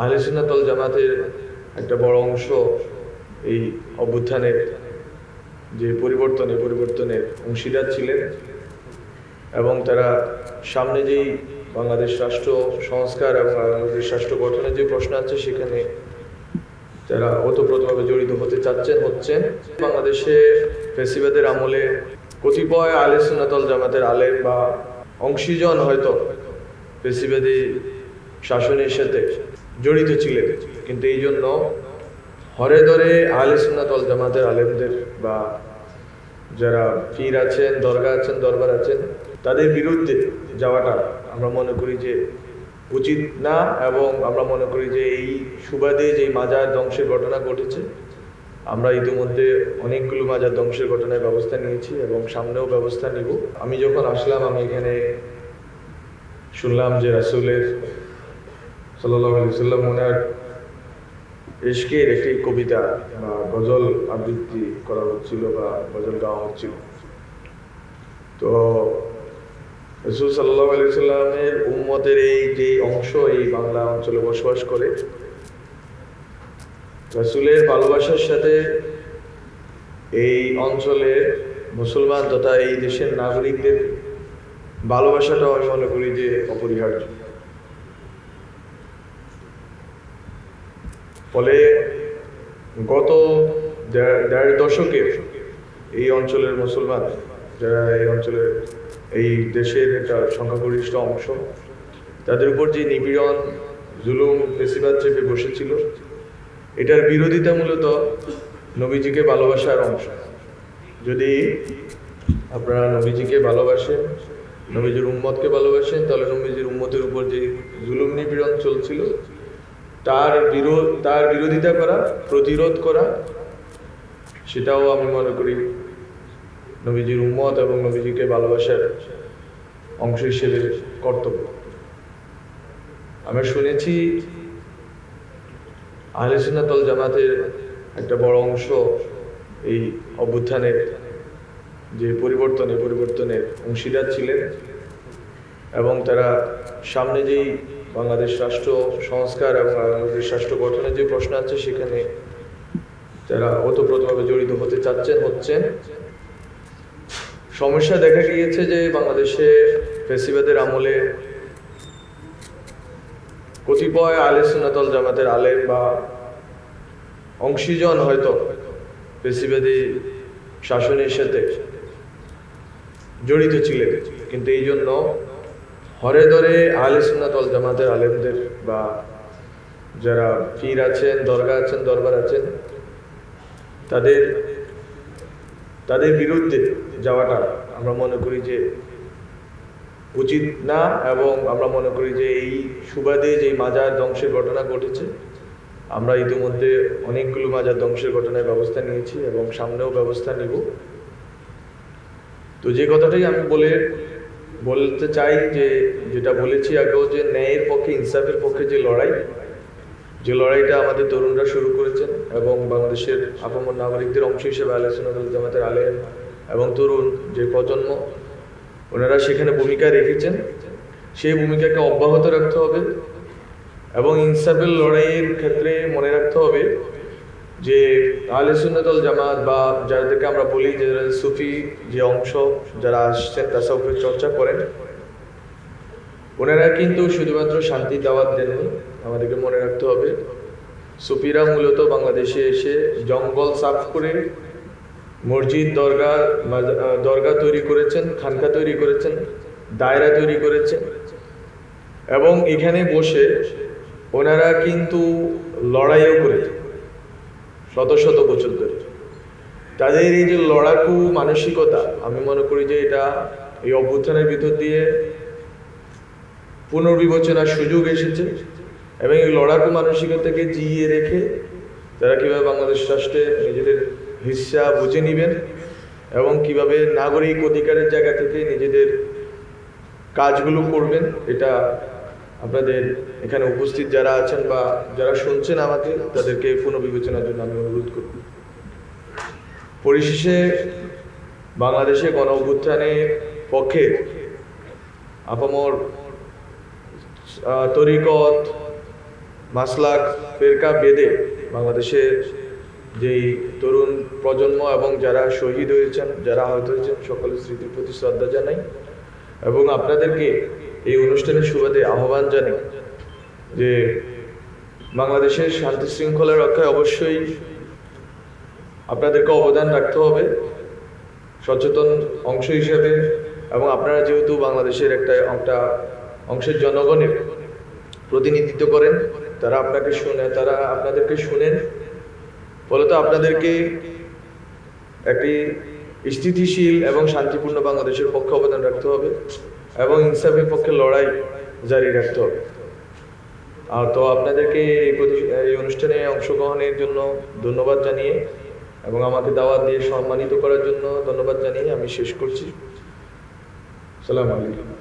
আহলেসুন্নাতল জামাতের একটা বড় অংশ এই অভ্যুত্থানের যে পরিবর্তন, পরিবর্তনের অংশীদার ছিলেন এবং তারা সামনে যেই বাংলাদেশ রাষ্ট্র সংস্কার এবং বাংলাদেশ রাষ্ট্র গঠনের যে প্রশ্ন আছে, সেখানে যারা ওতপ্রোতভাবে জড়িত হতে চাচ্ছেন, হচ্ছেন। বাংলাদেশে ফেসিবাদের আমলে কতিপয় আলে সুন্নাতল জামাতের আলেম বা অংশীজন হয়তো ফেসিবাদী শাসনের সাথে জড়িত ছিলেন। কিন্তু এই জন্য হরে ধরে আলে সুন্নাতল জামাতের আলেমদের বা যারা পীর আছেন দরগা আছেন, দরবার আছেন, তাদের বিরুদ্ধে যাওয়াটা আমরা মনে করি যে উচিত না এবং আমরা মনে করি যে এই সুবাদে যে মাজার ধ্বংসের ঘটনা ঘটেছে, আমরা ইতিমধ্যে অনেকগুলো মাজার ধ্বংসের ঘটনায় ব্যবস্থা নিয়েছি এবং সামনেও ব্যবস্থা নিব। আমি যখন আসলাম, আমি এখানে শুনলাম যে রাসুলের সাল্লাহ আলি সাল্লাম ওনার ইশকের একটি কবিতা বা গজল আবৃত্তি করা হচ্ছিল বা গজল গাওয়া হচ্ছিল। তো রসুল সাল্লাহ আলি সাল্লামের উম্মতের এই যে অংশ, এই বাংলা অঞ্চলে বসবাস করে, রসুলের ভালোবাসার সাথে এই অঞ্চলের মুসলমান তথা এই দেশের নাগরিকদের ভালোবাসাটাও আমি মনে করি যে অপরিহার্য। ফলে গত দেড় দশকে এই অঞ্চলের মুসলমান যারা এই অঞ্চলের এই দেশের একটা সংখ্যাগরিষ্ঠ অংশ, তাদের উপর যে নিপীড়ন, জুলুম বেশিরভাগ চেপে বসেছিল, এটার বিরোধিতা মূলত নবীজিকে ভালোবাসার অংশ। যদি আপনারা নবীজিকে ভালোবাসেন, নবীজির উম্মতকে ভালোবাসেন, তাহলে নবীজির উম্মতের উপর যে জুলুম, নিপীড়ন চলছিল তার বিরোধ তার বিরোধিতা করা, প্রতিরোধ করা, সেটাও আমি মনে করি নবীজির উম্মত এবং নবীজিকে ভালোবাসার অংশ হিসেবে কর্তব্য। আমরা শুনেছি আহলেসুন্নাতল জামাতের একটা বড় অংশ এই অভ্যুত্থানের যে পরিবর্তন পরিবর্তনের অংশীদার ছিলেন। এবং তারা সামনে যেই বাংলাদেশ রাষ্ট্র সংস্কার এবং বাংলাদেশ রাষ্ট্র গঠনের যে প্রশ্ন আছে, সেখানে যারা ওতপ্রোতভাবে জড়িত হতে চাচ্ছেন, হচ্ছেন। সমস্যা দেখা গিয়েছে যে বাংলাদেশে ফেসিবাদের আমলে কতিপয় আলে সুন্নাতল জামাতের আলেম বা অংশীজন হয়তো ফেসিবাদী শাসনের সাথে জড়িত ছিলেন। কিন্তু এই জন্য হরে ধরে আলে সুন্নাতল জামাতের আলেমদের বা যারা পীর আছেন, দরগা আছেন, দরবার আছেন, তাদের তাদের বিরুদ্ধে যাওয়াটা আমরা মনে করি যে উচিত না এবং আমরা মনে করি যে এই সুবাদে যে মাজার ধ্বংসের ঘটনা ঘটেছে, আমরা ইতিমধ্যে অনেকগুলো মাজার ধ্বংসের ঘটনায় ব্যবস্থা নিয়েছি এবং সামনেও ব্যবস্থা নিব। তো যে কথাটাই আমি বলে বলতে চাই যে, যেটা বলেছি আগেও যে, ন্যায়ের পক্ষে, ইনসাফের পক্ষে যে লড়াই, যে লড়াইটা আমাদের তরুণরা শুরু করেছেন এবং বাংলাদেশের আপামর নাগরিকদের অংশ হিসেবে আলোচনা জামাতের আলেম এবং তরুণ যে প্রজন্ম, ওনারা সেখানে ভূমিকা রেখেছেন। সেই ভূমিকাকে অব্যাহত রাখতে হবে এবং ইনসাফের লড়াইয়ের ক্ষেত্রে মনে রাখতে হবে যে আলে সুন্নতল জামাত বা যাদেরকে আমরা বলি, যে সুফি যে অংশ, যারা আসছেন তাসাউফের চর্চা করেন, ওনারা কিন্তু শুধুমাত্র শান্তি দাওয়াত দেননি আমাদেরকে মনে রাখতে হবে, সুফিরা মূলত বাংলাদেশে এসে জঙ্গল সাফ করে, মসজিদ, দরগা দরগা তৈরি করেছেন, খানকা তৈরি করেছেন, দায়রা তৈরি করেছেন। এবং এখানে বসে ওনারা কিন্তু লড়াইও করেছেন। শত শত বছর ধরে। তাদের এই যে লড়াকু মানসিকতা, আমি মনে করি যে এটা এই অভ্যুত্থানের ভিতর দিয়ে পুনর্বিবেচনার সুযোগ এসেছে এবং এই লড়াকু মানসিকতাকে জিইয়ে রেখে তারা কীভাবে বাংলাদেশ রাষ্ট্রে নিজেদের হিস্সা বুঝে নেবেন এবং কীভাবে নাগরিক অধিকারের জায়গা থেকে নিজেদের কাজগুলো করবেন, এটা আপনাদের এখানে উপস্থিত যারা আছেন বা যারা শুনছেন আমাকে, তাদেরকে পুনর্বিবেচনার জন্য আমি অনুরোধ করব। পরিশেষে বাংলাদেশে গণ অভ্যুত্থানের পক্ষে আপামর তরিকত, মাসলাক, ফেরকা বেদে বাংলাদেশের যেই তরুণ প্রজন্ম এবং যারা শহীদ হয়েছেন, যারা আহত হয়েছেন, সকলের স্মৃতির প্রতি শ্রদ্ধা জানাই এবং আপনাদেরকে এই অনুষ্ঠানের সুবাদে আহ্বান জানাই যে বাংলাদেশের শান্তি শৃঙ্খলা রক্ষায় অবশ্যই আপনাদেরকে অবদান রাখতে হবে, সচেতন অংশ হিসেবে এবং আপনারা যেহেতু বাংলাদেশের একটা একটা অংশের জনগণের প্রতিনিধিত্ব করেন, তারা আপনাকে শুনে, তারা আপনাদেরকে শুনেন। ফলত আপনাদেরকে একটি স্থিতিশীল এবং শান্তিপূর্ণ বাংলাদেশের পক্ষে অবদান রাখতে হবে। এবং ইনসাফের পক্ষে লড়াই জারি রাখতে হবে। আর তো আপনাদেরকে এই অনুষ্ঠানে অংশগ্রহণের জন্য ধন্যবাদ জানিয়ে এবং আমাকে দাওয়াত দিয়ে সম্মানিত করার জন্য ধন্যবাদ জানিয়ে আমি শেষ করছি। সালাম আলাইকুম।